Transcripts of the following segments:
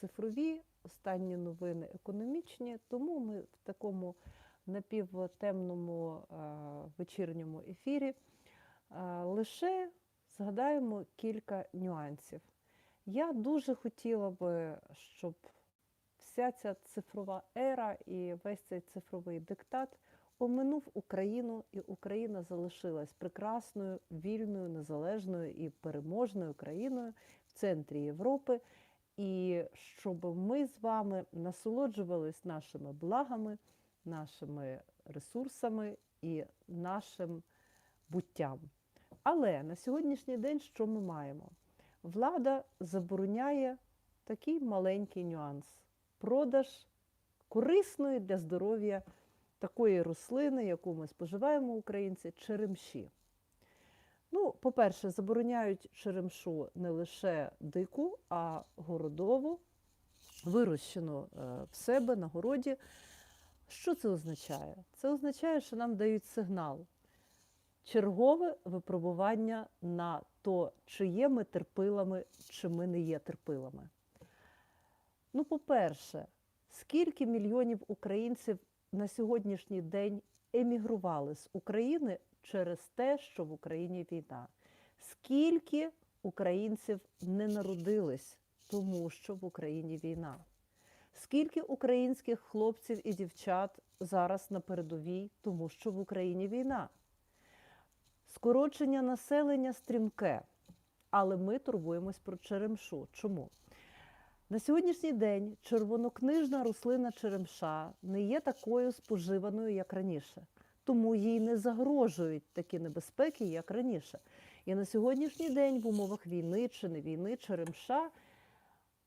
цифрові, останні новини економічні, тому ми в такому напівтемному е, вечірньому ефірі е, лише згадаємо кілька нюансів. Я дуже хотіла би, щоб вся ця цифрова ера і весь цей цифровий диктат оминув Україну, і Україна залишилась прекрасною, вільною, незалежною і переможною країною в центрі Європи, і щоб ми з вами насолоджувались нашими благами, нашими ресурсами і нашим буттям. Але на сьогоднішній день що ми маємо? Влада забороняє такий маленький нюанс продаж корисної для здоров'я такої рослини, яку ми споживаємо українці, черемші. Ну, по-перше, забороняють черемшу не лише дику, а городову, вирощену е, в себе на городі. Що це означає? Це означає, що нам дають сигнал. Чергове випробування на то, чи є ми терпилами, чи ми не є терпилами. Ну, по-перше, скільки мільйонів українців на сьогоднішній день емігрували з України через те, що в Україні війна? Скільки українців не народились, тому що в Україні війна? Скільки українських хлопців і дівчат зараз на передовій, тому що в Україні війна? Скорочення населення стрімке, але ми турбуємось про черемшу. Чому? На сьогоднішній день червонокнижна рослина черемша не є такою споживаною, як раніше, тому їй не загрожують такі небезпеки, як раніше. І на сьогоднішній день в умовах війни чи не війни черемша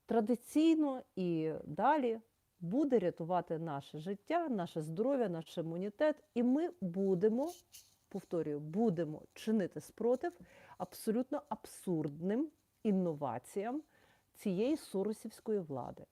традиційно і далі буде рятувати наше життя, наше здоров'я, наш імунітет, і ми будемо, повторюю, будемо чинити спротив абсолютно абсурдним інноваціям цієї соросівської влади.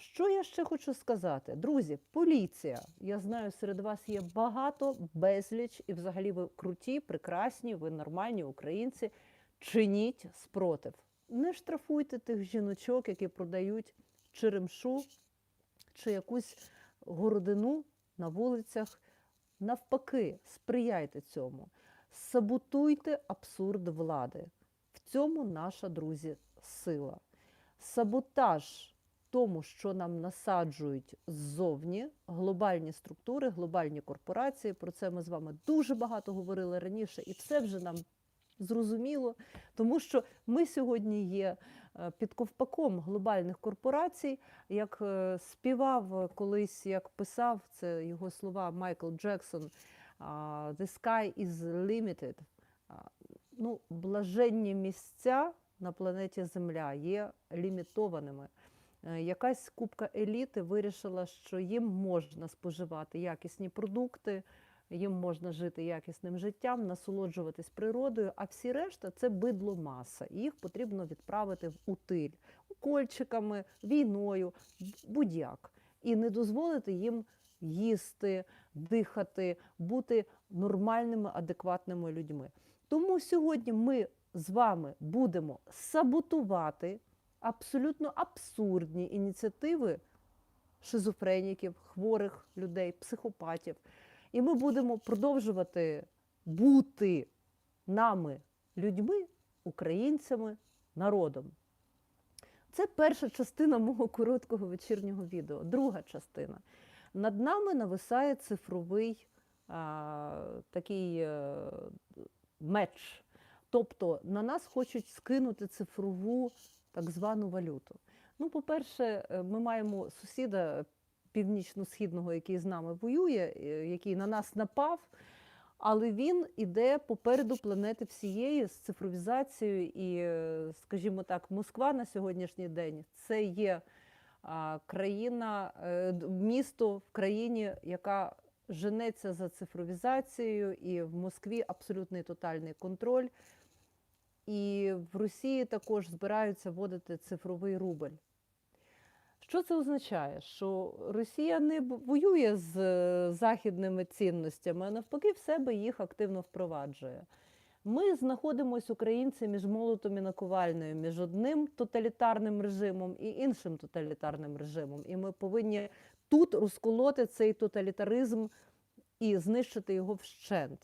Що я ще хочу сказати? Друзі, поліція. Я знаю, серед вас є багато, безліч, і взагалі ви круті, прекрасні, ви нормальні українці. Чиніть спротив. Не штрафуйте тих жіночок, які продають черемшу чи якусь городину на вулицях. Навпаки, сприяйте цьому. Саботуйте абсурд влади. В цьому наша, друзі, сила. Саботаж тому, що нам насаджують ззовні глобальні структури, глобальні корпорації. Про це ми з вами дуже багато говорили раніше, і все вже нам зрозуміло, тому що ми сьогодні є е, під ковпаком глобальних корпорацій, як е, співав колись, як писав це його слова Майкл Джексон. «The sky is limited. Ну, блаженні місця на планеті Земля є лімітованими. Е, Якась купка еліти вирішила, що їм можна споживати якісні продукти, їм можна жити якісним життям, насолоджуватись природою, а всі решта це бидло маса. І їх потрібно відправити в утиль укольчиками, війною, будь-як. І не дозволити їм їсти, дихати, бути нормальними, адекватними людьми. Тому сьогодні ми з вами будемо саботувати абсолютно абсурдні ініціативи шизофреніків, хворих людей, психопатів. І ми будемо продовжувати бути нами, людьми, українцями, народом. Це перша частина мого короткого вечірнього відео. Друга частина. Над нами нависає цифровий а, такий а, меч. Тобто на нас хочуть скинути цифрову так звану валюту. Ну, по-перше, ми маємо сусіда північно-східного, який з нами воює, який на нас напав, але він іде попереду планети всієї з цифровізацією. І, скажімо так, Москва на сьогоднішній день це є країна, е, місто в країні, яка женеться за цифровізацією, і в Москві абсолютний тотальний контроль. І в Росії також збираються вводити цифровий рубль. Що це означає? Що Росія не воює з західними цінностями, а навпаки, в себе їх активно впроваджує. Ми знаходимося українці між молотом і наковальнею, між одним тоталітарним режимом і іншим тоталітарним режимом. І ми повинні тут розколоти цей тоталітаризм і знищити його вщент.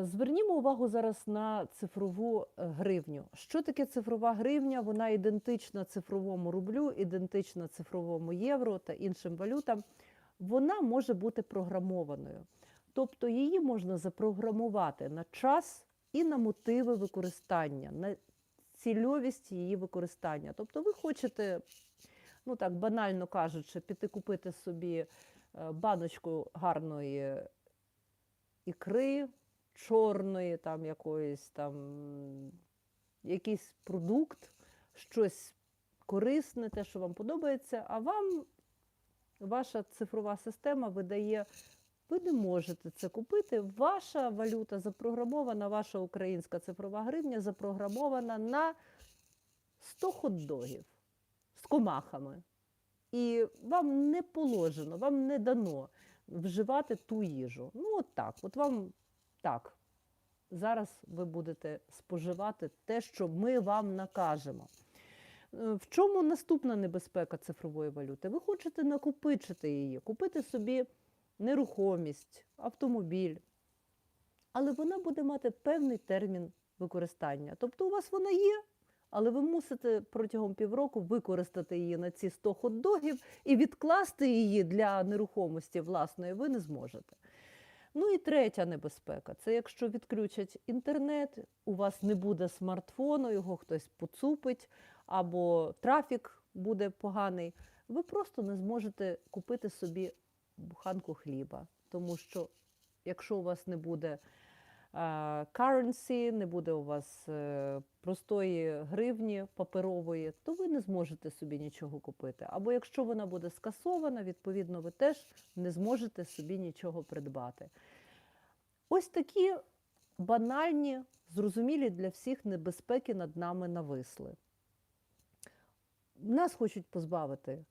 Звернімо увагу зараз на цифрову е, гривню. Що таке цифрова гривня? Вона ідентична цифровому рублю, ідентична цифровому євро та іншим валютам. Вона може бути програмованою. Тобто її можна запрограмувати на час і на мотиви використання, на цільовість її використання. Тобто ви хочете, ну так банально кажучи, піти купити собі е, баночку гарної ікри, чорної, там якоїсь там якийсь продукт, щось корисне, те, що вам подобається, а вам ваша цифрова система видає, ви не можете це купити. Ваша валюта запрограмована, ваша українська цифрова гривня запрограмована на 100 хот-догів з комахами. І вам не положено, вам не дано вживати ту їжу. Ну, от так. От вам так. Зараз ви будете споживати те, що ми вам накажемо. Е, В чому наступна небезпека цифрової валюти? Ви хочете накопичити її, купити собі нерухомість, автомобіль, але вона буде мати певний термін використання. Тобто у вас вона є, але ви мусите протягом півроку використати її на ці 100 хот-догів і відкласти її для нерухомості власної ви не зможете. Ну і третя небезпека це якщо відключать інтернет, у вас не буде смартфону, його хтось поцупить, або трафік буде поганий, ви просто не зможете купити собі буханку хліба. Тому що якщо у вас не буде currency, не буде у вас е, простої гривні паперової, то ви не зможете собі нічого купити. Або якщо вона буде скасована, відповідно, ви теж не зможете собі нічого придбати. Ось такі банальні, зрозумілі для всіх небезпеки над нами нависли. Нас хочуть позбавити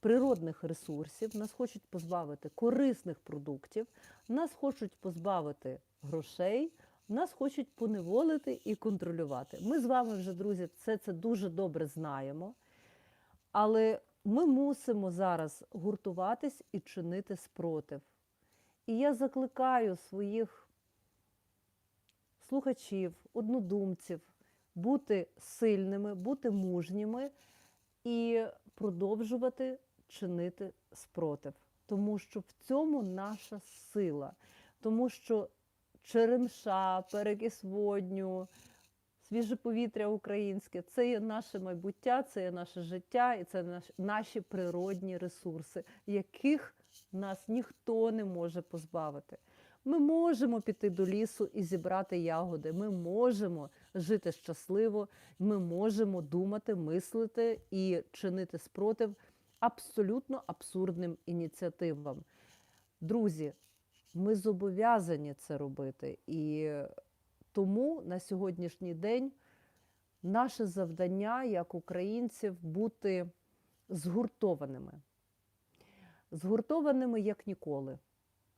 природних ресурсів, нас хочуть позбавити корисних продуктів, нас хочуть позбавити грошей, нас хочуть поневолити і контролювати. Ми з вами вже, друзі, все це дуже добре знаємо. Але ми мусимо зараз гуртуватись і чинити спротив. І я закликаю своїх слухачів, однодумців бути сильними, бути мужніми і продовжувати чинити спротив. Тому що в цьому наша сила, тому що черемша, перекис водню, свіже повітря українське це є наше майбуття, це є наше життя і це наші природні ресурси, яких нас ніхто не може позбавити. Ми можемо піти до лісу і зібрати ягоди. Ми можемо жити щасливо, ми можемо думати, мислити і чинити спротив абсолютно абсурдним ініціативам. Друзі, ми зобов'язані це робити. І тому на сьогоднішній день наше завдання як українців бути згуртованими. Згуртованими як ніколи.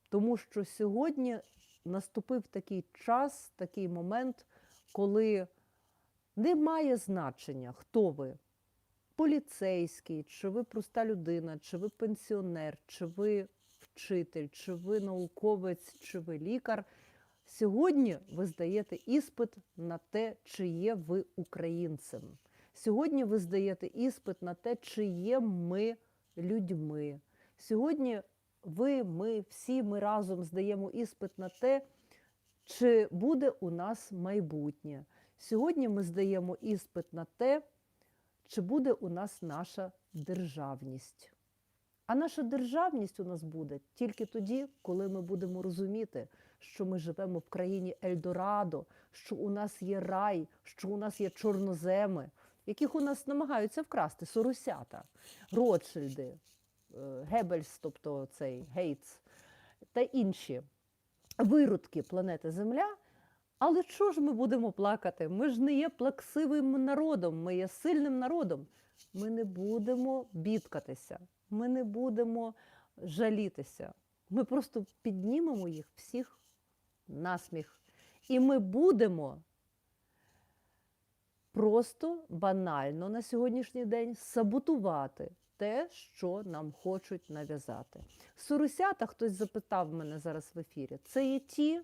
Тому що сьогодні наступив такий час, такий момент, коли не має значення, хто ви поліцейський, чи ви проста людина, чи ви пенсіонер, чи ви вчитель, чи ви науковець, чи ви лікар. Сьогодні ви здаєте іспит на те, чи є ви українцем. Сьогодні ви здаєте іспит на те, чи є ми людьми. Сьогодні ви, ми, всі ми разом здаємо іспит на те, чи буде у нас майбутнє. Сьогодні ми здаємо іспит на те, чи буде у нас наша державність. А наша державність у нас буде тільки тоді, коли ми будемо розуміти, що ми живемо в країні Ельдорадо, що у нас є рай, що у нас є чорноземи, яких у нас намагаються вкрасти соросята, Ротшильди, е, Геббельс, тобто цей Гейтс та інші виродки планети Земля. Але що ж ми будемо плакати? Ми ж не є плаксивим народом, ми є сильним народом. Ми не будемо бідкатися, ми не будемо жалітися. Ми просто піднімемо їх всіх насміх І ми будемо просто банально на сьогоднішній день саботувати те, що нам хочуть нав'язати. Соросята, хтось запитав мене зараз в ефірі, це є ті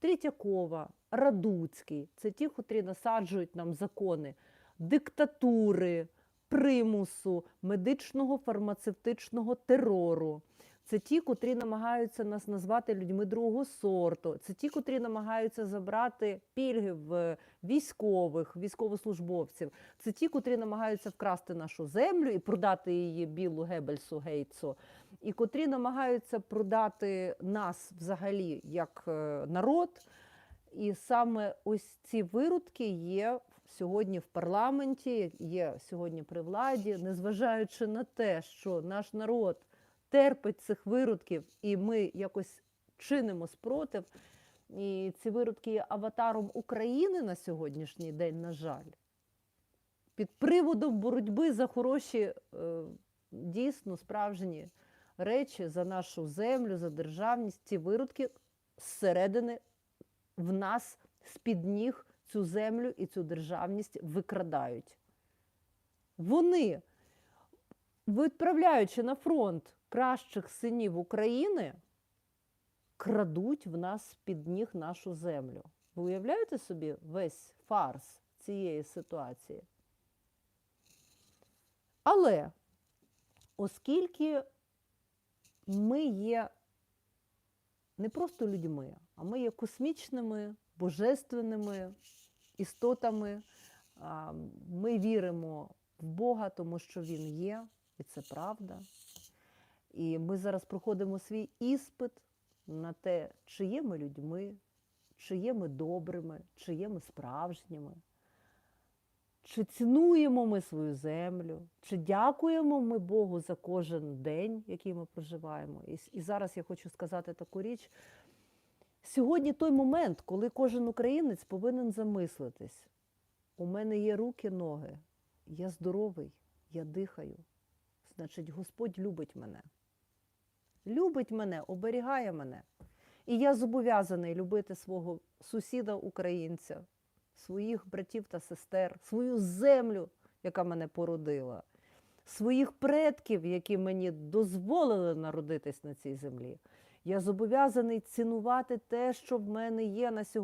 Третьякова, Радуцький, це ті, котрі насаджують нам закони диктатури, примусу, медичного фармацевтичного терору. Це ті, котрі намагаються нас назвати людьми другого сорту. Це ті, котрі намагаються забрати пільги в військових, військовослужбовців. Це ті, котрі намагаються вкрасти нашу землю і продати її білу Гебельсу Гейтсу, і котрі намагаються продати нас взагалі як е, народ. І саме ось ці виродки є сьогодні в парламенті, є сьогодні при владі, незважаючи на те, що наш народ терпить цих виродків, і ми якось чинимо спротив. І ці виродки є аватаром України на сьогоднішній день, на жаль. Під приводом боротьби за хороші, е, дійсно справжні речі, за нашу землю, за державність, ці виродки зсередини в нас з-під ніг цю землю і цю державність викрадають. Вони, відправляючи на фронт кращих синів України, крадуть в нас з-під ніг нашу землю. Ви уявляєте собі весь фарс цієї ситуації? Але оскільки ми є не просто людьми, а ми є космічними, божественними істотами. Ми віримо в Бога, тому що Він є, і це правда. І ми зараз проходимо свій іспит на те, чи є ми людьми, чи є ми добрими, чи є ми справжніми, чи цінуємо ми свою землю, чи дякуємо ми Богу за кожен день, який ми проживаємо. І, і зараз я хочу сказати таку річ. Сьогодні той момент, коли кожен українець повинен замислитись. У мене є руки, ноги, я здоровий, я дихаю. Значить, Господь любить мене. Любить мене, оберігає мене. І я зобов'язаний любити свого сусіда українця, своїх братів та сестер, свою землю, яка мене породила, своїх предків, які мені дозволили народитись на цій землі. Я зобов'язаний цінувати те, що в мене є на сьогодні.